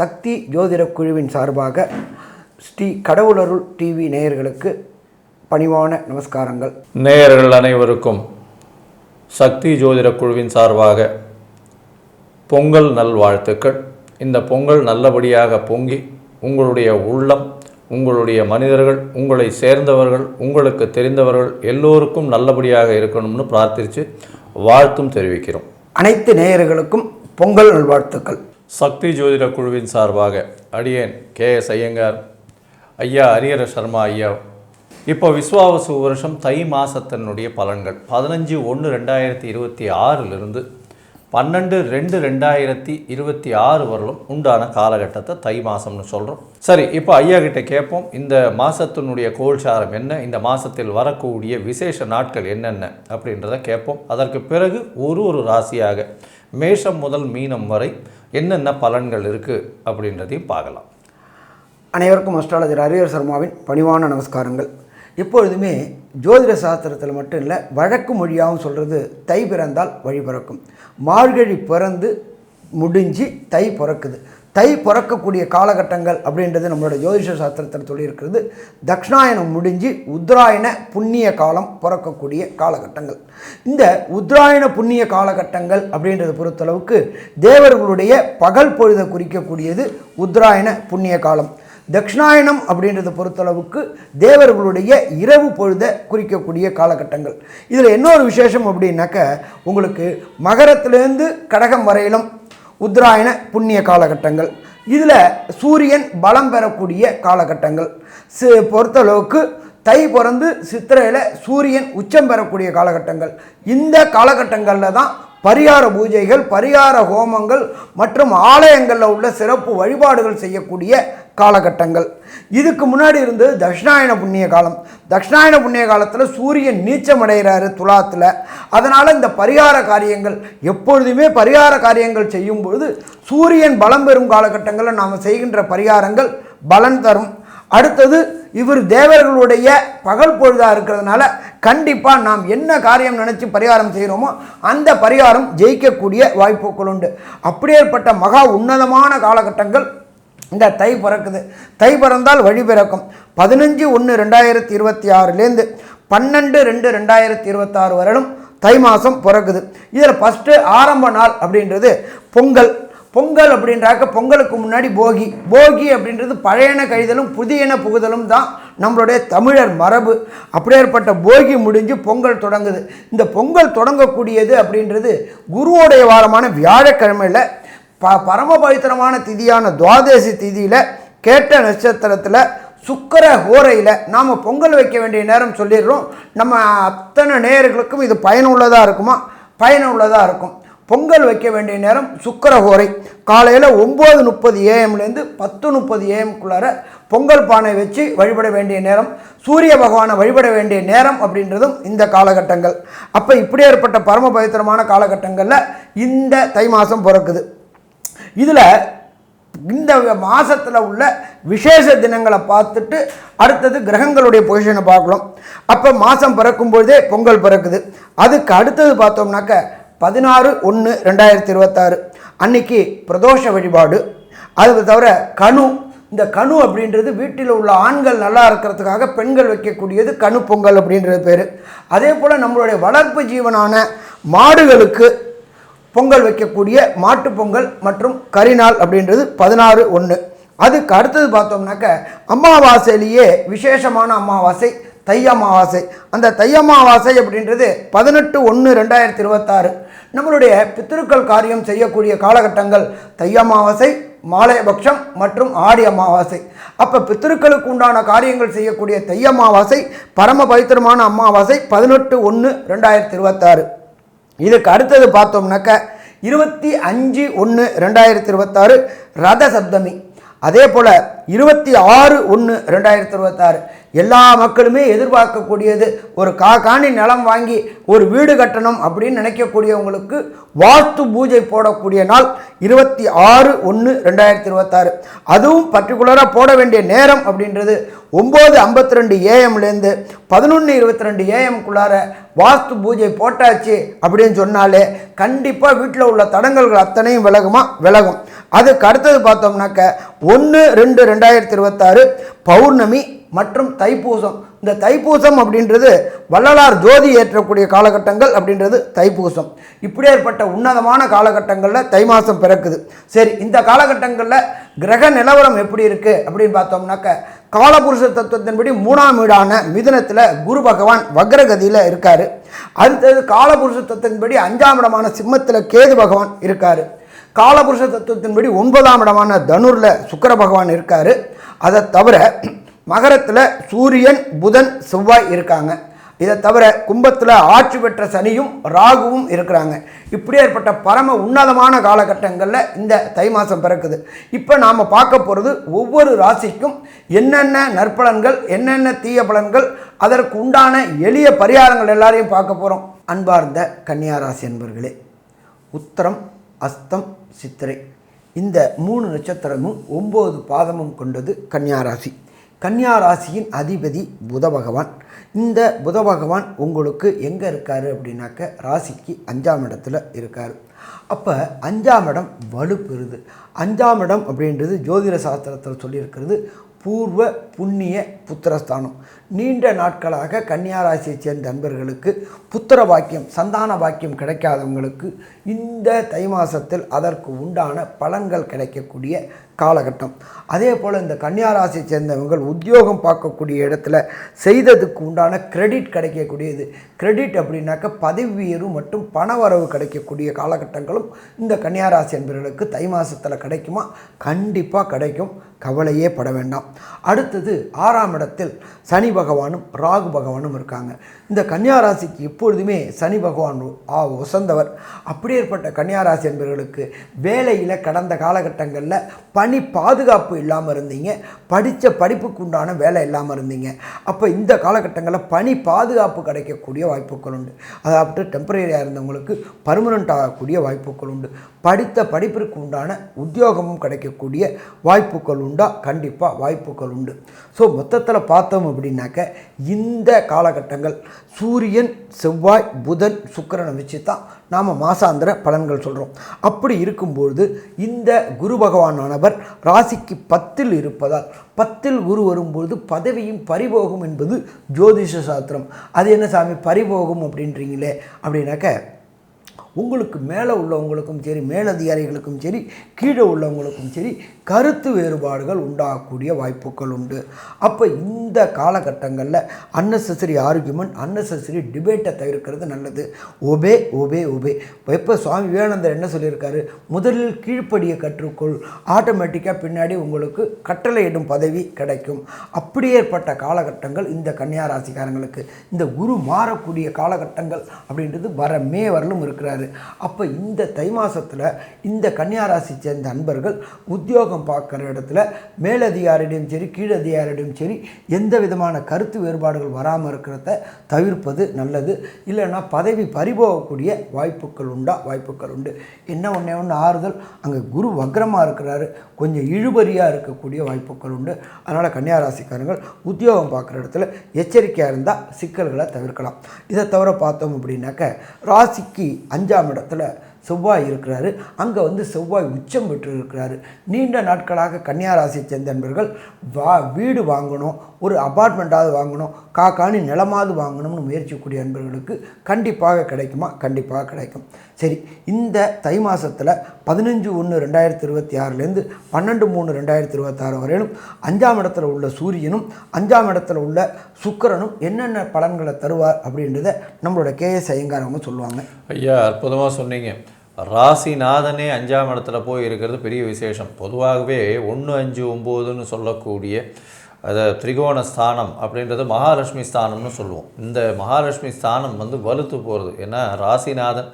சக்தி ஜோதிட குழுவின் சார்பாக ஸ்ரீ கடவுளருள் டிவி நேயர்களுக்கு பணிவான நமஸ்காரங்கள். நேயர்கள் அனைவருக்கும் சக்தி ஜோதிட குழுவின் சார்பாக பொங்கல் நல்வாழ்த்துக்கள் இந்த பொங்கல் நல்லபடியாக பொங்கி உங்களுடைய உள்ளம் உங்களுடைய மனிதர்கள் உங்களை சேர்ந்தவர்கள் உங்களுக்கு தெரிந்தவர்கள் எல்லோருக்கும் நல்லபடியாக இருக்கணும்னு பிரார்த்தித்து வாழ்த்தும் தெரிவிக்கிறோம். அனைத்து நேயர்களுக்கும் பொங்கல் நல்வாழ்த்துக்கள். சக்தி ஜோதிட குழுவின் சார்பாக அடியேன் கே எஸ் ஐயங்கார். ஐயா ஹரிஹர சர்மா ஐயா. இப்போ விஸ்வாவசு வருஷம் தை மாதத்தினுடைய பலன்கள். பதினஞ்சு ஒன்று ரெண்டாயிரத்தி இருபத்தி ஆறிலிருந்து பன்னெண்டு ரெண்டு ரெண்டாயிரத்தி இருபத்தி ஆறு வரலும் உண்டான காலகட்டத்தை தை மாதம்னு சொல்கிறோம் சரி இப்போ ஐயா கிட்ட கேட்போம். இந்த மாதத்தினுடைய கோல்சாரம் என்ன? இந்த மாதத்தில் வரக்கூடிய விசேஷ நாட்கள் என்னென்ன? அப்படின்றத கேட்போம். அதற்கு பிறகு ஒரு ஒரு ராசியாக மேஷம் முதல் மீனம் வரை என்னென்ன பலன்கள் இருக்குது அப்படின்றதையும் பார்க்கலாம். அனைவருக்கும் அஸ்ட்ராலஜர் ஹரிஹர் சர்மாவின் பணிவான நமஸ்காரங்கள். எப்பொழுதுமே ஜோதிட சாஸ்திரத்தில் மட்டும் இல்லை வழக்கு மொழியாகவும் சொல்கிறது தை பிறந்தால் வழி பிறக்கும். மார்கழி பிறந்து முடிஞ்சு தை பிறக்குது. தை பிறக்கக்கூடிய காலகட்டங்கள் அப்படின்றது நம்மளோட ஜோதிஷ சாஸ்திரத்தில் சொல்லியிருக்கிறது. தக்ஷணாயனம் முடிஞ்சு உத்தராயண புண்ணிய காலம் பிறக்கக்கூடிய காலகட்டங்கள். இந்த உத்ராயண புண்ணிய காலகட்டங்கள் அப்படின்றத பொறுத்தளவுக்கு தேவர்களுடைய பகல் பொழுதை குறிக்கக்கூடியது உத்ராயண புண்ணிய காலம். தக்ஷணாயனம் அப்படின்றத பொறுத்தளவுக்கு தேவர்களுடைய இரவு பொழுதை குறிக்கக்கூடிய காலகட்டங்கள். இதில் இன்னொரு விசேஷம் அப்படின்னாக்க உங்களுக்கு மகரத்திலேருந்து கடகம் வரையிலும் உத்தராயண புண்ணிய காலகட்டங்கள். இதில் சூரியன் பலம் பெறக்கூடிய காலகட்டங்கள். சி பொறுத்தளவுக்கு தை பிறந்து சித்திரையில் சூரியன் உச்சம் பெறக்கூடிய காலகட்டங்கள். இந்த காலகட்டங்களில் தான் பரிகார பூஜைகள் பரிகார ஹோமங்கள் மற்றும் ஆலயங்களில் உள்ள சிறப்பு வழிபாடுகள் செய்யக்கூடிய காலகட்டங்கள். இதுக்கு முன்னாடி இருந்தது தட்சிணாயன புண்ணிய காலம். தட்சிணாயன புண்ணிய காலத்தில் சூரியன் நீச்சம் அடைகிறாரு துலாத்தில். அதனால் இந்த பரிகார காரியங்கள் எப்பொழுதுமே பரிகார காரியங்கள் செய்யும் பொழுது சூரியன் பலம் பெறும் காலகட்டங்களில் நாம் செய்கின்ற பரிகாரங்கள் பலன் தரும். அடுத்தது இவர் தேவர்களுடைய பகல் பொழுதாக இருக்கிறதுனால கண்டிப்பாக நாம் என்ன காரியம் நினச்சி பரிகாரம் செய்கிறோமோ அந்த பரிகாரம் ஜெயிக்கக்கூடிய வாய்ப்புகள் உண்டு. அப்படியேற்பட்ட மகா உன்னதமான காலகட்டங்கள் இந்த தை பிறக்குது. தை பிறந்தால் வழி பிறக்கும். பதினஞ்சு ஒன்று ரெண்டாயிரத்தி இருபத்தி ஆறுலேருந்து பன்னெண்டு ரெண்டு ரெண்டாயிரத்தி இருபத்தாறு வரலும் தை மாதம் பிறக்குது. இதில் ஃபஸ்ட்டு ஆரம்ப நாள் அப்படின்றது பொங்கல். பொங்கல் அப்படின்றாக்க பொங்கலுக்கு முன்னாடி போகி. போகி அப்படின்றது பழையன கழிதலும் புதியன புகுதலும் தான் நம்மளுடைய தமிழர் மரபு. அப்படியேற்பட்ட போகி முடிஞ்சு பொங்கல் தொடங்குது. இந்த பொங்கல் தொடங்கக்கூடியது அப்படின்றது குருவோடைய வாரமான வியாழக்கிழமையில் ப பரமபவித்திரமான திதியான துவாதசி திதியில் கேட்ட நட்சத்திரத்தில் சுக்கர ஹோரையில் நாம் பொங்கல் வைக்க வேண்டிய நேரம் சொல்லிடுறோம். நம்ம அத்தனை நேர்களுக்கும் இது பயனுள்ளதாக இருக்குமா? பயனுள்ளதாக இருக்கும். பொங்கல் வைக்க வேண்டிய நேரம் சுக்கரஹோரை காலையில் ஒம்பது முப்பது ஏஎம்லேருந்து பத்து முப்பது ஏஎம்குள்ளார பொங்கல் பானை வச்சு வழிபட வேண்டிய நேரம் சூரிய பகவானை வழிபட வேண்டிய நேரம் அப்படின்றதும் இந்த காலகட்டங்கள். அப்போ இப்படி ஏற்பட்ட பரம பவித்திரமான காலகட்டங்களில் இந்த தை மாதம் பிறக்குது. இதில் இந்த மாதத்தில் உள்ள விசேஷ தினங்களை பார்த்துட்டு அடுத்தது கிரகங்களுடைய பொசிஷனை பார்க்கலாம் அப்போ மாதம் பிறக்கும்பொழுதே பொங்கல் பிறக்குது. அதுக்கு அடுத்தது பார்த்தோம்னாக்க பதினாறு ஒன்று ரெண்டாயிரத்தி இருபத்தாறு. அன்னைக்கு பிரதோஷ வழிபாடு. அது தவிர கணு இந்த கணு அப்படின்றது வீட்டில் உள்ள ஆண்கள் நல்லா இருக்கிறதுக்காக பெண்கள் வைக்கக்கூடியது கணு பொங்கல் அப்படின்றது பேர். அதே போல் நம்மளுடைய வளர்ப்பு ஜீவனான மாடுகளுக்கு பொங்கல் வைக்கக்கூடிய மாட்டுப் பொங்கல் மற்றும் கரிநாள் அப்படின்றது பதினாறு ஒன்று அதுக்கு அடுத்தது பார்த்தோம்னாக்க அமாவாசையிலேயே விசேஷமான அமாவாசை தை அமாவாசை அந்த தை அமாவாசை அப்படின்றது பதினெட்டு ஒன்று ரெண்டாயிரத்தி இருபத்தாறு. நம்மளுடைய பித்திருக்கள் காரியம் செய்யக்கூடிய காலகட்டங்கள் தை அமாவாசை மாலையபக்ஷம் மற்றும் ஆடி அமாவாசை. அப்போ பித்திருக்களுக்கு உண்டான காரியங்கள் செய்யக்கூடிய தை அமாவாசை பரம பவித்திரமான அமாவாசை பதினெட்டு ஒன்று ரெண்டாயிரத்தி இருபத்தாறு. இதுக்கு அடுத்தது பார்த்தோம்னாக்க இருபத்தி அஞ்சு ஒன்று ரெண்டாயிரத்தி இருபத்தாறு ரத சப்தமி. அதே போல் இருபத்தி ஆறு ஒன்று ரெண்டாயிரத்தி இருபத்தாறு எல்லா மக்களுமே எதிர்பார்க்கக்கூடியது ஒரு கா காணி நிலம் வாங்கி ஒரு வீடு கட்டணும் அப்படின்னு நினைக்கக்கூடியவங்களுக்கு வாஸ்து பூஜை போடக்கூடிய நாள் இருபத்தி ஆறு ஒன்று ரெண்டாயிரத்தி இருபத்தாறு அதுவும் பர்டிகுலராக போட வேண்டிய நேரம் அப்படின்றது ஒம்பது ஐம்பத்தி ரெண்டு ஏஎம்லேருந்து பதினொன்று இருபத்தி ரெண்டு ஏஎம்குள்ளார வாஸ்து பூஜை போட்டாச்சு அப்படின்னு சொன்னாலே கண்டிப்பாக வீட்டில் உள்ள தடங்கல்கள் அத்தனையும் விலகுமா? விலகும். அதுக்கு அடுத்தது பார்த்தோம்னாக்க ஒன்று ரெண்டு ரெண்டாயிரத்தி இருபத்தாறு பௌர்ணமி மற்றும் தைப்பூசம். இந்த தைப்பூசம் அப்படின்றது வள்ளலார் ஜோதி ஏற்றக்கூடிய காலகட்டங்கள் அப்படின்றது தைப்பூசம். இப்படியேற்பட்ட உன்னதமான காலகட்டங்களில் தை மாதம் பிறக்குது. சரி இந்த காலகட்டங்களில் கிரக நிலவரம் எப்படி இருக்குது அப்படின்னு பார்த்தோம்னாக்க காலபுருஷ தத்துவத்தின்படி மூணாம் வீடான மிதுனத்தில் குரு பகவான் வக்ரகதியில் இருக்கார். அடுத்தது காலபுருஷ தத்துவத்தின்படி அஞ்சாம் இடமான சிம்மத்தில் கேது பகவான் இருக்கார். காலபுருஷ தத்துவத்தின்படி ஒன்பதாம் இடமான தனுரில் சுக்கர பகவான் இருக்கார். அதை தவிர மகரத்தில் சூரியன் புதன் செவ்வாய் இருக்காங்க. இதை தவிர கும்பத்தில் ஆட்சி பெற்ற சனியும் ராகுவும் இருக்கிறாங்க. இப்படியேற்பட்ட பரம உன்னதமான காலகட்டங்களில் இந்த தை மாதம் பிறக்குது. இப்போ நாம் பார்க்க போகிறது ஒவ்வொரு ராசிக்கும் என்னென்ன நற்பலன்கள் என்னென்ன தீய பலன்கள் அதற்கு உண்டான எளிய பரிகாரங்கள் எல்லாரையும் பார்க்க போகிறோம் அன்பார்ந்த கன்னியாராசி என்பர்களே உத்தரம் அஸ்தம் சித்திரை. இந்த மூணு நட்சத்திரமும் ஒம்பது பாதமும் கொண்டது கன்னியாராசி. கன்னியாராசியின் அதிபதி புத பகவான். இந்த புத பகவான் உங்களுக்கு எங்கே இருக்கார் அப்படின்னாக்க ராசிக்கு அஞ்சாம் இடத்துல இருக்கார். அப்போ அஞ்சாம் இடம் வலுப்பெறுது. அஞ்சாம் இடம் அப்படின்றது ஜோதிட சாஸ்திரத்தில் சொல்லியிருக்கிறது பூர்வ புண்ணிய புத்திரஸ்தானம். நீண்ட நாட்களாக கன்னியாராசியைச் சேர்ந்த நண்பர்களுக்கு புத்திர வாக்கியம் சந்தான வாக்கியம் கிடைக்காதவங்களுக்கு இந்த தை மாதத்தில் அதற்கு உண்டான பலன்கள் கிடைக்கக்கூடிய காலகட்டம். அதே போல் இந்த கன்னியாராசியை சேர்ந்தவங்கள் உத்தியோகம் பார்க்கக்கூடிய இடத்துல செய்ததுக்கு உண்டான கிரெடிட் கிடைக்கக்கூடியது. கிரெடிட் அப்படின்னாக்க பதவி உயர்வு மற்றும் பணவரவு கிடைக்கக்கூடிய காலகட்டங்களும் இந்த கன்னியாராசி என்பவர்களுக்கு தை மாதத்தில் கிடைக்குமா? கண்டிப்பாக கிடைக்கும். கவலையே பட வேண்டாம். அடுத்தது ஆறாம் இடத்தில் சனி பகவானும் ராகு பகவானும் இருக்காங்க. இந்த கன்னியாராசிக்கு எப்பொழுதுமே சனி பகவான் ஆ உசந்தவர். அப்படியேற்பட்ட கன்னியாராசி என்பவர்களுக்கு வேலையில் கடந்த காலகட்டங்களில் பணி பாதுகாப்பு இல்லாமல் இருந்தீங்க. படித்த படிப்புக்கு உண்டான வேலை இல்லாமல் இருந்தீங்க. அப்போ இந்த காலகட்டங்களில் பணி பாதுகாப்பு கிடைக்கக்கூடிய வாய்ப்புகள் உண்டு. அதாவது டெம்பரரியாக இருந்தவங்களுக்கு பர்மனண்ட் ஆகக்கூடிய வாய்ப்புகள் உண்டு. படித்த படிப்பிற்கு உண்டான உத்தியோகமும் கிடைக்கக்கூடிய வாய்ப்புகள் உண்டு. கண்டிப்பாக வாய்ப்புகள் உண்டு. ஸோ மொத்தத்தில் பார்த்தோம் அப்படின்னாக்க இந்த காலகட்டங்கள் சூரியன் செவ்வாய் புதன் சுக்கிரனை வச்சு தான் நாம் மாசாந்திர பலன்கள் சொல்கிறோம் அப்படி இருக்கும்பொழுது இந்த குரு பகவானானவர் ராசிக்கு பத்தில் இருப்பதால் பத்தில் குரு வரும்பொழுது பதவியும் பரிபோகும் என்பது ஜோதிஷ சாஸ்திரம். அது என்ன சாமி? பறிபோகும் அப்படின்றீங்களே அப்படின்னாக்க உங்களுக்கு மேலே உள்ளவங்களுக்கும் சரி மேலதிகாரிகளுக்கும் சரி கீழே உள்ளவங்களுக்கும் சரி கருத்து வேறுபாடுகள் உண்டாகக்கூடிய வாய்ப்புகள் உண்டு. அப்போ இந்த காலகட்டங்களில் அன்னெசரி ஆர்குமெண்ட் அன்னெசரி டிபேட்டை தவிர்க்கிறது நல்லது. ஒபே ஒபே ஒபே. இப்போ சுவாமி விவேகானந்தர் என்ன சொல்லியிருக்காரு? முதலில் கீழ்ப்படியை கற்றுக்கொள். ஆட்டோமேட்டிக்காக பின்னாடி உங்களுக்கு கட்டளையிடும் பதவி கிடைக்கும். அப்படியேற்பட்ட காலகட்டங்கள் இந்த கன்னியாராசிக்காரங்களுக்கு இந்த குரு மாறக்கூடிய காலகட்டங்கள் அப்படின்றது வர மே வரலும் இருக்கிறார். அப்போ இந்த தை மாசத்துல இந்த கன்னியாராசி சேர்ந்த அன்பர்கள் உத்தியோகம் பார்க்குற இடத்துல மேலதிகாரியிடம் சரி கீழதிகாரியிடம் சரி எந்த விதமான கருத்து வேறுபாடுகள் வராமல் இருக்கிறத தவிர்ப்பது நல்லது. இல்லைன்னா பதவி பறிபோகக்கூடிய வாய்ப்புகள் உண்டா? வாய்ப்புகள் உண்டு. என்ன ஒன்றே ஒன்று ஆறுதல் அங்கே குரு வக்ரமாக இருக்கிறாரு. கொஞ்சம் இழுபறியாக இருக்கக்கூடிய வாய்ப்புகள் உண்டு. அதனால் கன்னியாராசிக்காரங்கள் உத்தியோகம் பார்க்குற இடத்துல எச்சரிக்கையாக இருந்தால் சிக்கல்களை தவிர்க்கலாம். இதை தவிர பார்த்தோம் அப்படின்னாக்க ராசிக்கு அஞ்சு அஞ்சாம் இடத்துல செவ்வாய் இருக்கிறாரு. அங்கே வந்து செவ்வாய் உச்சம் பெற்று இருக்கிறாரு நீண்ட நாட்களாக கன்னியாராசியை சேர்ந்த நண்பர்கள் வா வீடு வாங்கணும் ஒரு அபார்ட்மெண்ட்டாவது வாங்கணும் காக்காணி நிலமாவது வாங்கணும்னு முயற்சிக்கூடிய நண்பர்களுக்கு கண்டிப்பாக கிடைக்குமா? கண்டிப்பாக கிடைக்கும். சரி இந்த தை மாதத்தில் பதினஞ்சு ஒன்று ரெண்டாயிரத்தி இருபத்தி ஆறுலேருந்து பன்னெண்டு மூணு ரெண்டாயிரத்தி இருபத்தாறு வரையிலும் அஞ்சாம் இடத்துல உள்ள சூரியனும் அஞ்சாம் இடத்துல உள்ள சுக்கிரனும் என்னென்ன பலன்களை தருவார் அப்படின்றத நம்மளோட கேஎஸ் ஐயங்காரவங்க சொல்லுவாங்க. ஐயா அற்புதமாக சொன்னீங்க. ராசிநாதனே அஞ்சாம் இடத்துல போய் இருக்கிறது பெரிய விசேஷம். பொதுவாகவே ஒன்று அஞ்சு ஒம்போதுன்னு சொல்லக்கூடிய அதை திரிகோண ஸ்தானம் அப்படின்றது மகாலட்சுமி ஸ்தானம்னு சொல்லுவோம். இந்த மகாலட்சுமி ஸ்தானம் வந்து வலுத்து போகிறது ஏன்னா ராசிநாதன்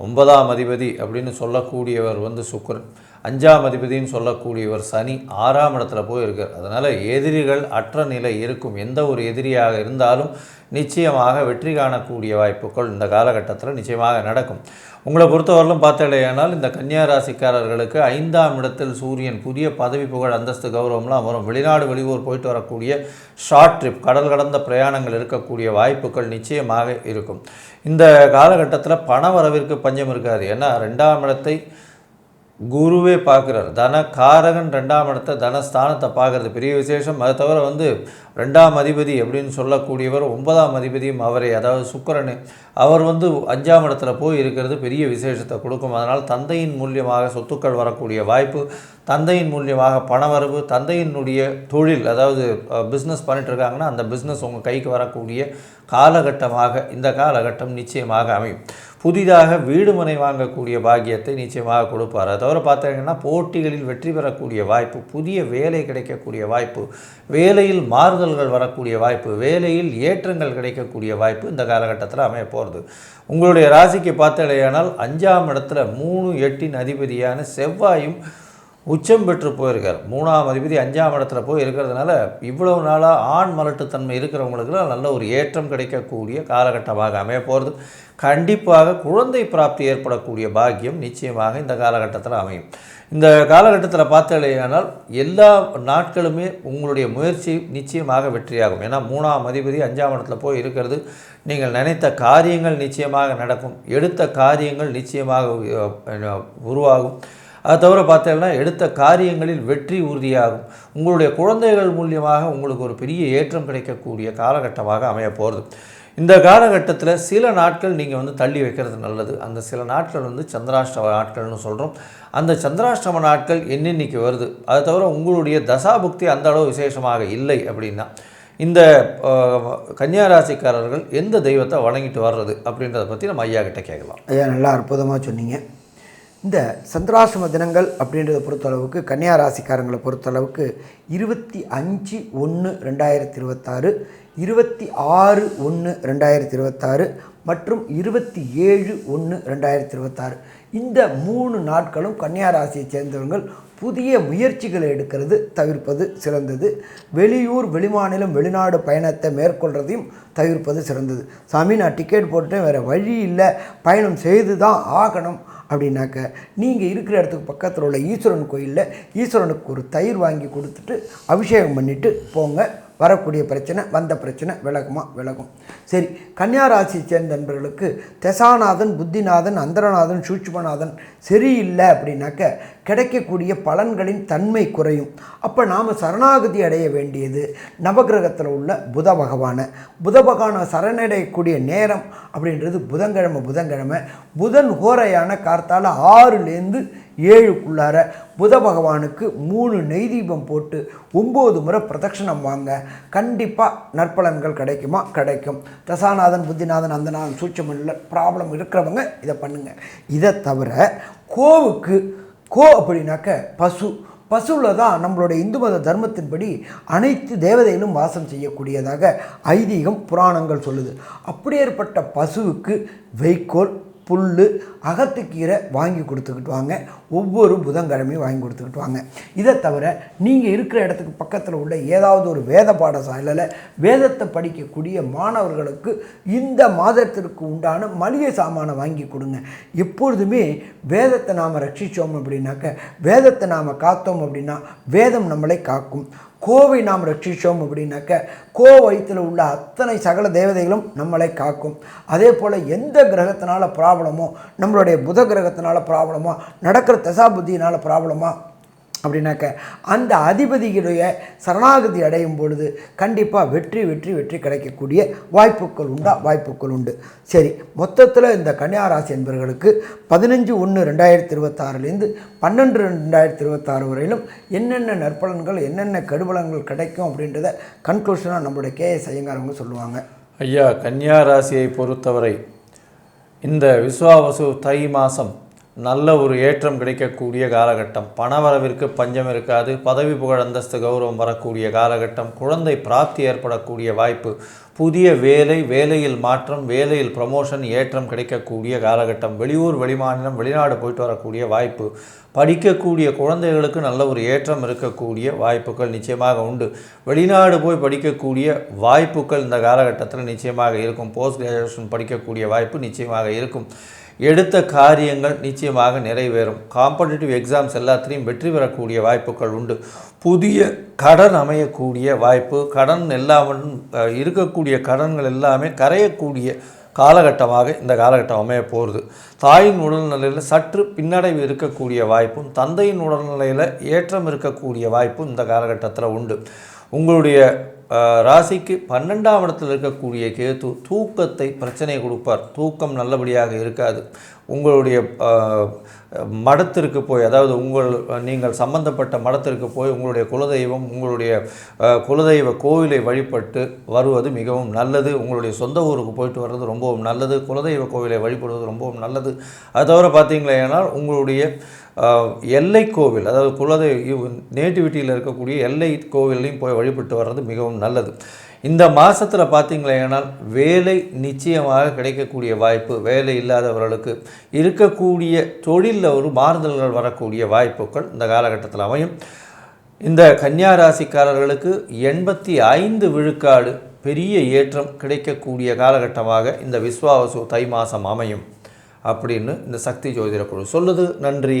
ஒன்பதாம் அதிபதி அப்படின்னு சொல்லக்கூடியவர் வந்து சுக்கரன். அஞ்சாம் அதிபதின்னு சொல்லக்கூடியவர் சனி ஆறாம் இடத்துல போய் இருக்கார் அதனால் எதிரிகள் அற்ற நிலை இருக்கும். எந்த ஒரு எதிரியாக இருந்தாலும் நிச்சயமாக வெற்றி காணக்கூடிய வாய்ப்புகள் இந்த காலகட்டத்தில் நிச்சயமாக நடக்கும். உங்களை பொறுத்தவரையிலும் பார்த்தலையானால் இந்த கன்னியா ராசிக்காரர்களுக்கு ஐந்தாம் இடத்தில் சூரியன் புதிய பதவி புகழ் அந்தஸ்து கௌரவம்லாம் வரும். வெளிநாடு வெளியூர் போயிட்டு வரக்கூடிய ஷார்ட் ட்ரிப் கடல் கடந்த பிரயாணங்கள் இருக்கக்கூடிய வாய்ப்புகள் நிச்சயமாக இருக்கும். இந்த காலகட்டத்தில் பண வரவிற்கு பஞ்சம் இருக்காது. ஏன்னா ரெண்டாம் இடத்தை குருவே பார்க்குறார். தன காரகன் ரெண்டாம் இடத்த தனஸ்தானத்தை பார்க்குறது. பெரிய விசேஷம். அதை தவிர வந்து ரெண்டாம் அதிபதி அப்படின்னு சொல்லக்கூடியவர் ஒன்பதாம் அதிபதியும் அவரே. அதாவது சுக்கரன் அவர் வந்து அஞ்சாம் இடத்துல போய் இருக்கிறது பெரிய விசேஷத்தை கொடுக்கும். அதனால் தந்தையின் மூலியமாக சொத்துக்கள் வரக்கூடிய வாய்ப்பு தந்தையின் மூலியமாக பணவரவு தந்தையினுடைய தொழில் அதாவது பிஸ்னஸ் பண்ணிட்டு இருக்காங்கன்னா அந்த பிஸ்னஸ் உங்கள் கைக்கு வரக்கூடிய காலகட்டமாக இந்த காலகட்டம் நிச்சயமாக அமையும். புதிதாக வீடு மனை வாங்கக்கூடிய பாக்கியத்தை நிச்சயமாக கொடுப்பார். அதை தவிர பார்த்தீங்கன்னா போட்டிகளில் வெற்றி பெறக்கூடிய வாய்ப்பு புதிய வேலை கிடைக்கக்கூடிய வாய்ப்பு வேலையில் மாறுதல்கள் வரக்கூடிய வாய்ப்பு வேலையில் ஏற்றங்கள் கிடைக்கக்கூடிய வாய்ப்பு இந்த காலகட்டத்தில் அமைய போகிறது உங்களுடைய ராசிக்கு பார்த்தலையானால் அஞ்சாம் இடத்துல மூணு எட்டின் அதிபதியான செவ்வாயும் உச்சம் பெற்று போயிருக்கார். மூணாம் அதிபதி அஞ்சாம் இடத்துல போய் இருக்கிறதுனால இவ்வளவு நாளாக ஆண் மலட்டுத்தன்மை இருக்கிறவங்களுக்குலாம் நல்ல ஒரு ஏற்றம் கிடைக்கக்கூடிய காலகட்டமாக அமைய போகிறது கண்டிப்பாக குழந்தை பிராப்தி ஏற்படக்கூடிய பாக்கியம் நிச்சயமாக இந்த காலகட்டத்தில் அமையும். இந்த காலகட்டத்தில் பார்த்தாலேயானால் எல்லா நாட்களுமே உங்களுடைய முயற்சி நிச்சயமாக வெற்றியாகும். ஏன்னா மூணாம் அதிபதி அஞ்சாம் இடத்துல போய் இருக்கிறது. நீங்கள் நினைத்த காரியங்கள் நிச்சயமாக நடக்கும். எடுத்த காரியங்கள் நிச்சயமாக உருவாகும். அதை தவிர பார்த்தீங்கன்னா எடுத்த காரியங்களில் வெற்றி உறுதியாகும். உங்களுடைய குழந்தைகள் மூலியமாக உங்களுக்கு ஒரு பெரிய ஏற்றம் கிடைக்கக்கூடிய காலகட்டமாக அமைய போகிறது இந்த காலகட்டத்தில் சில நாட்கள் நீங்கள் வந்து தள்ளி வைக்கிறது நல்லது. அந்த சில நாட்கள் வந்து சந்திராஷ்டம நாட்கள்னு சொல்கிறோம் அந்த சந்திராஷ்டம நாட்கள் என்னென்னைக்கு வருது? அதை தவிர உங்களுடைய தசாபுக்தி அந்த அளவு விசேஷமாக இல்லை அப்படின்னா இந்த கன்னியாராசிக்காரர்கள் கன்னியா ராசிக்காரர்கள் எந்த தெய்வத்தை வணங்கிட்டு வர்றது அப்படின்றத பற்றி நம்ம ஐயா கிட்ட கேட்கலாம். ஐயா நல்லா அற்புதமாக சொன்னீங்க. இந்த சந்திராசிரம தினங்கள் அப்படின்றத பொறுத்தளவுக்கு கன்னியா ராசிக்காரங்களை பொறுத்தளவுக்கு இருபத்தி அஞ்சு ஒன்று ரெண்டாயிரத்தி இருபத்தாறு இருபத்தி ஆறு ஒன்று ரெண்டாயிரத்தி இருபத்தாறு மற்றும் இருபத்தி ஏழு ஒன்று ரெண்டாயிரத்தி இருபத்தாறு. இந்த மூணு நாட்களும் கன்னியாராசியைச் சேர்ந்தவர்கள் புதிய முயற்சிகளை எடுக்கிறது தவிர்ப்பது சிறந்தது. வெளியூர் வெளிமாநிலம் வெளிநாடு பயணத்தை மேற்கொள்றதையும் தவிர்ப்பது சிறந்தது. சாமி நான் டிக்கெட் போட்டுட்டேன் வேறு வழி இல்லை. பயணம் செய்து தான் ஆகணும் அப்படின்னாக்க நீங்கள் இருக்கிற இடத்துக்கு பக்கத்தில் உள்ள ஈஸ்வரன் கோயிலில் ஈஸ்வரனுக்கு ஒரு தயிர் வாங்கி கொடுத்துட்டு அபிஷேகம் பண்ணிவிட்டு போங்க. வரக்கூடிய பிரச்சனை வந்த பிரச்சனை விலகுமா? விலகும். சரி கன்னியா ராசியை சேர்ந்த நண்பர்களுக்கு தெசாநாதன் புத்திநாதன் அந்தரநாதன் சூட்சுமநாதன் சரியில்லை அப்படின்னாக்க கிடைக்கக்கூடிய பலன்களின் தன்மை குறையும். அப்போ நாம் சரணாகதி அடைய வேண்டியது நவகிரகத்தில் உள்ள புத பகவானை. புத பகவானை சரணடையக்கூடிய நேரம் அப்படின்றது புதன்கிழமை புதன்கிழமை. புதன் ஹோரையான கார்த்தால் ஆறுலேருந்து ஏழுக்குள்ளார புத பகவானுக்கு மூணு நெய் தீபம் போட்டு ஒம்பது முறை பிரதட்சணம் வாங்க. கண்டிப்பாக நற்பலன்கள் கிடைக்குமா? கிடைக்கும். தசாநாதன் புத்திநாதன் அந்தநாதன் இல்லை ப்ராப்ளம் இருக்கிறவங்க இதை பண்ணுங்கள் இதை தவிர கோவுக்கு கோ அப்படின்னாக்க பசு. பசுவில் தான் நம்மளுடைய இந்து மத தர்மத்தின்படி அனைத்து தேவதைகளும் வாசம் செய்யக்கூடியதாக ஐதீகம் புராணங்கள் சொல்லுது. அப்படியேற்பட்ட பசுவுக்கு வைக்கோல் புல் அகத்துக்கீரை வாங்கி கொடுத்துக்கிட்டு வாங்க. ஒவ்வொரு புதன்கிழமையும் வாங்கி கொடுத்துக்கிட்டு வாங்க. இதை தவிர நீங்கள் இருக்கிற இடத்துக்கு பக்கத்தில் உள்ள ஏதாவது ஒரு வேத பாடசாலையில் வேதத்தை படிக்கக்கூடிய மாணவர்களுக்கு இந்த மாதத்திற்கு உண்டான மளிகை சாமானை வாங்கி கொடுங்க. எப்பொழுதுமே வேதத்தை நாம் ரட்சித்தோம் அப்படின்னாக்க வேதத்தை நாம் காத்தோம் அப்படின்னா வேதம் நம்மளை காக்கும். கோவை நாம் ரட்சித்தோம் அப்படின்னாக்க கோ வயிற்றில் உள்ள அத்தனை சகல தேவதைகளும் நம்மளை காக்கும். அதே போல் எந்த கிரகத்தினால ப்ராப்ளமோ நம்மளுடைய புத கிரகத்தினால ப்ராப்ளமோ நடக்கிற தசாபுத்தியினால் ப்ராப்ளமாக அப்படின்னாக்க அந்த அதிபதியுடைய சரணாகதி அடையும் பொழுது கண்டிப்பாக வெற்றி வெற்றி வெற்றி கிடைக்கக்கூடிய வாய்ப்புகள் உண்டா? வாய்ப்புகள் உண்டு. சரி மொத்தத்தில் இந்த கன்னியாராசி என்பவர்களுக்கு பதினஞ்சு ஒன்று ரெண்டாயிரத்தி இருபத்தாறுலேருந்து பன்னெண்டு ரெண்டாயிரத்தி இருபத்தாறு வரையிலும் என்னென்ன நற்பலன்கள் என்னென்ன கெடுபலன்கள் கிடைக்கும் அப்படின்றத கன்க்ளூஷனாக நம்மளுடைய கே எஸ் ஐயங்காரவங்க சொல்லுவாங்க. ஐயா கன்னியா ராசியை பொறுத்தவரை இந்த விஸ்வாவசு தை மாதம் நல்ல ஒரு ஏற்றம் கிடைக்கக்கூடிய காலகட்டம். பணவரவிற்கு பஞ்சம் இருக்காது. பதவி புகழ் அந்தஸ்து கௌரவம் வரக்கூடிய காலகட்டம். குழந்தை பிராப்தி ஏற்படக்கூடிய வாய்ப்பு. புதிய வேலை வேலையில் மாற்றம் வேலையில் ப்ரமோஷன் ஏற்றம் கிடைக்கக்கூடிய காலகட்டம். வெளியூர் வெளிமாநிலம் வெளிநாடு போயிட்டு வரக்கூடிய வாய்ப்பு. படிக்கக்கூடிய குழந்தைகளுக்கு நல்ல ஒரு ஏற்றம் இருக்கக்கூடிய வாய்ப்புகள் நிச்சயமாக உண்டு. வெளிநாடு போய் படிக்கக்கூடிய வாய்ப்புகள் இந்த காலகட்டத்தில் நிச்சயமாக இருக்கும். போஸ்ட் கிராஜுவேஷன் படிக்கக்கூடிய வாய்ப்பு நிச்சயமாக இருக்கும். எடுத்த காரியங்கள் நிச்சயமாக நிறைவேறும். காம்படிட்டிவ் எக்ஸாம்ஸ் எல்லாத்துலேயும் வெற்றி பெறக்கூடிய வாய்ப்புகள் உண்டு. புதிய கடன் அமையக்கூடிய வாய்ப்பு கடன் எல்லாமும் இருக்கக்கூடிய கடன்கள் எல்லாமே கரையக்கூடிய காலகட்டமாக இந்த காலகட்டம் அமைய போகிறது தாயின் உடல்நிலையில் சற்று பின்னடைவு இருக்கக்கூடிய வாய்ப்பும் தந்தையின் உடல்நிலையில் ஏற்றம் இருக்கக்கூடிய வாய்ப்பும் இந்த காலகட்டத்தில் உண்டு. உங்களுடைய ராசிக்கு பன்னெண்டாம் இடத்தில் இருக்கக்கூடிய கேது தூக்கத்தை பிரச்சனை கொடுப்பார். தூக்கம் நல்லபடியாக இருக்காது. உங்களுடைய மடத்திற்கு போய் அதாவது உங்கள் நீங்கள் சம்பந்தப்பட்ட மடத்திற்கு போய் உங்களுடைய குலதெய்வம் உங்களுடைய குலதெய்வ கோவிலை வழிபட்டு வருவது மிகவும் நல்லது. உங்களுடைய சொந்த ஊருக்கு போயிட்டு வர்றது ரொம்பவும் நல்லது. குலதெய்வ கோவிலை வழிபடுவது ரொம்பவும் நல்லது. அது தவிர பார்த்தீங்களேனால் உங்களுடைய எல்லை கோவில் அதாவது குலதெய்வ நேட்டிவிட்டியில் இருக்கக்கூடிய எல்லை கோவிலையும் போய் வழிபட்டு வர்றது மிகவும் நல்லது. இந்த மாதத்தில் பார்த்தீங்களேனால் வேலை நிச்சயமாக கிடைக்கக்கூடிய வாய்ப்பு வேலை இல்லாதவர்களுக்கு இருக்கக்கூடிய தொழிலில் ஒரு மாறுதல்கள் வரக்கூடிய வாய்ப்புகள் இந்த காலகட்டத்தில் அமையும். இந்த கன்னியா ராசிக்காரர்களுக்கு எண்பத்தி ஐந்து விழுக்காடு பெரிய ஏற்றம் கிடைக்கக்கூடிய காலகட்டமாக இந்த விஸ்வாவசு தை மாதம் அமையும் அப்படின்னு இந்த சக்தி ஜோதிட குழு சொல்லுது. நன்றி.